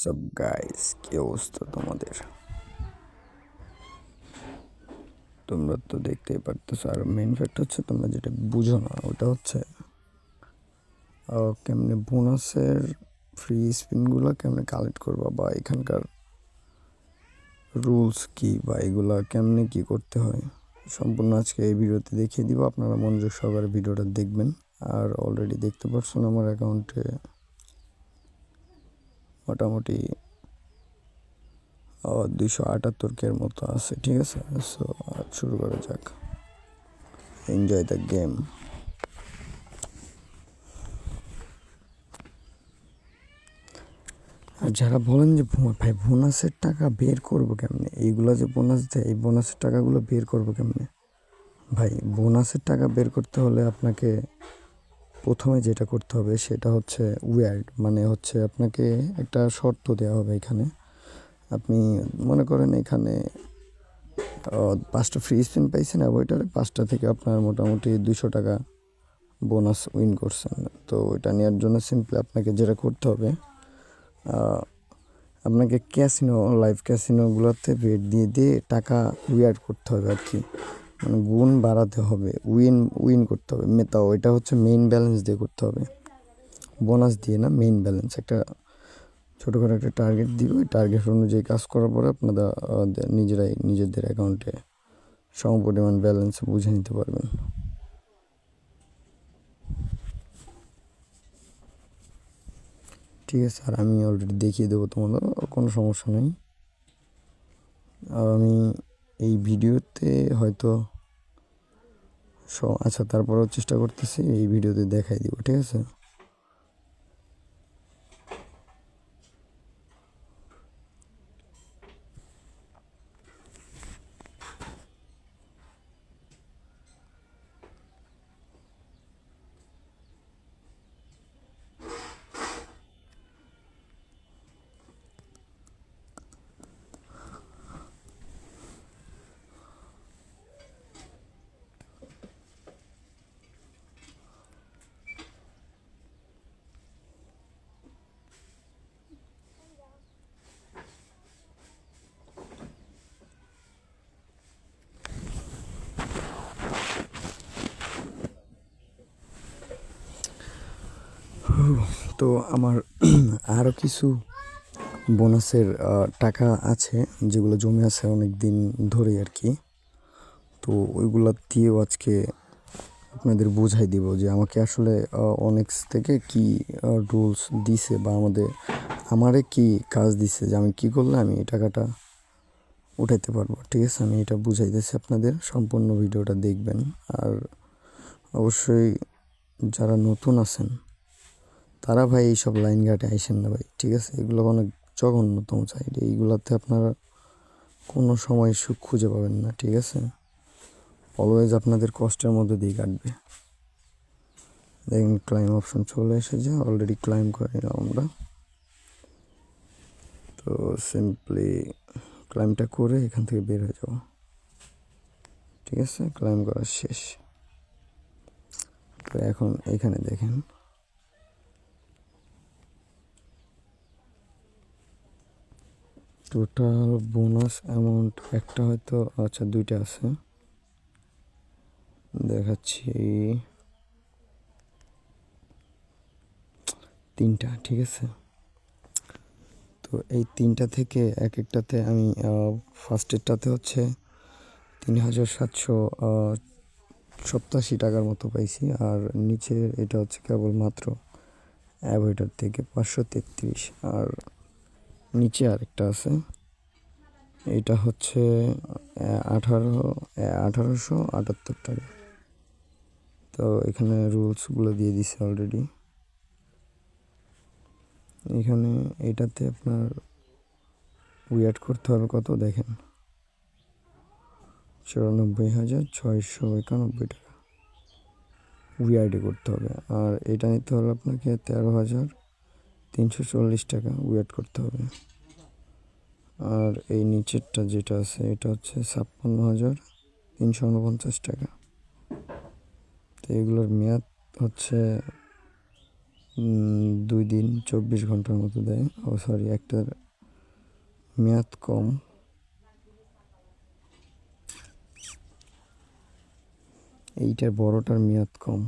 সব গাইস কি অবস্থা তোমাদের? তোমরা তো দেখতেই পারতেছো, আর মেন ফ্যাক্ট হচ্ছে তোমরা যেটা বুঝো না, ওটা হচ্ছে কেমনে বোনাসের ফ্রি স্পিনগুলো কেমনে কালেক্ট করবা বা এখানকার রুলস কি বা এগুলা কেমনে কি করতে হয়, সম্পূর্ণ আজকে এই ভিডিওতে দেখিয়ে দিব। আপনারা মনোযোগ সহকারে ভিডিওটা দেখবেন, আর অলরেডি দেখতে পাচ্ছেন আমার অ্যাকাউন্টে মোটামুটি দুইশো আটাত্তর কের মতো আছে, ঠিক আছে? সো শুরু করা যাক। এনজয় দ্য গেম আর যারা বলেন যে ভাই, বোনাসের টাকা বের করব কেমনে? এইগুলো যে বোনাস দেয়, এই বোনাসের টাকাগুলো বের করব কেমনে? ভাই, বোনাসের টাকা বের করতে হলে আপনাকে প্রথমে যেটা করতে হবে সেটা হচ্ছে উয়ার্ড মানে হচ্ছে আপনাকে একটা শর্ত দেওয়া হবে এখানে। আপনি মনে করেন এখানে পাঁচটা ফ্রি স্পিন পাইছেন ওইটারে পাঁচটা থেকে আপনার মোটামুটি দুশো টাকা বোনাস উইন করছেন। তো ওইটা নেওয়ার জন্য সিম্পলি আপনাকে যেটা করতে হবে আপনাকে ক্যাসিনো লাইভ ক্যাসিনোগুলোতে বেড দিয়ে দিয়ে টাকা উইয়ার্ড করতে হবে আর কি। মানে গুণ বাড়াতে হবে উইন উইন করতে হবে। মে- তাও এটা হচ্ছে মেইন ব্যালেন্স দিয়ে করতে হবে। বোনাস দিয়ে না মেইন ব্যালেন্স একটা ছোটোখাটো একটা টার্গেট দিবে, ওই টার্গেট অনুযায়ী কাজ করার পরে আপনারা নিজেরাই নিজেদের অ্যাকাউন্টে সমপরিমাণ ব্যালেন্স বুঝে নিতে পারবেন। ঠিক আছে, আর আমি অলরেডি দেখিয়ে দেবো তোমাদের, কোনো সমস্যা নেই। আর আমি এই ভিডিওতে হয়তো আচ্ছা তারপরেও চেষ্টা করতেছি এই ভিডিওতে দেখাই দিব ঠিক আছে? তো আমার আরও কিছু বোনাসের টাকা আছে, যেগুলো জমে আছে অনেক দিন ধরে আর কি। তো ওইগুলো দিয়েও আজকে আপনাদের বোঝাই দিব যে আমাকে আসলে অনেক্স থেকে কি রুলস দিছে বা আমাদের, আমারে কি কাজ দিছে, যে আমি কি করলে আমি এই টাকাটা উঠাইতে পারব। ঠিক আছে, আমি এটা বুঝাইতেছি আপনাদের, সম্পূর্ণ ভিডিওটা দেখবেন। আর অবশ্যই যারা নতুন আছেন তারা ভাই এইসব লাইন ঘাটে আইসেন না ভাই, ঠিক আছে? এগুলো অনেক জঘন্যতম সাইড এইগুলোতে আপনারা কোনো সময় সুখ খুঁজে পাবেন না, ঠিক আছে? অলওয়েজ আপনাদের কষ্টের মধ্যে দিয়ে কাটবে। দেখেন ক্লাইম অপশন চলে এসেছে অলরেডি ক্লাইম করে নিলাম আমরা। তো সিম্পলি ক্লাইমটা করে এখান থেকে বের হয়ে যাব। ঠিক আছে? ক্লাইম করা শেষ। তো এখন এখানে দেখেন। টোটাল বোনাস অ্যামাউন্ট একটা হয়তো আচ্ছা দুইটা আছে। দেখাচ্ছি। তিনটা, ঠিক আছে? তো এই তিনটা থেকে এক একটাতে আমি ফার্স্টেরটাতে হচ্ছে তিন হাজার সাতশো সপ্তাশি টাকার মতো পাইছি। আর নিচের এটা হচ্ছে কেবলমাত্র অ্যাভয়েডার থেকে পাঁচশো তেত্রিশ। আর নিচে আরেকটা আছে। এটা হচ্ছে আঠারো আঠারোশো আটাত্তর টাকা। তো এখানে রুলসগুলো দিয়ে দিছে অলরেডি এখানে এটাতে আপনার উইয়ার্ড করতে হবে কত, দেখেন। চুরানব্বই হাজার ছয়শো একানব্বই টাকা। উইয়ার্ডে করতে হবে। আর এটা নিতে হলে আপনাকে তেরো হাজার তিনশো চল্লিশ টাকা ওয়েট করতে হবে। আর এই নিচেরটা যেটা আছে, এটা হচ্ছে ছাপ্পান্ন হাজার তিনশো উনপঞ্চাশ টাকা। তো এগুলোর মেয়াদ হচ্ছে দুই দিন চব্বিশ ঘণ্টার মতো দেয়। ও সরি একটার মেয়াদ কম। এইটার বড়টার মেয়াদ কম।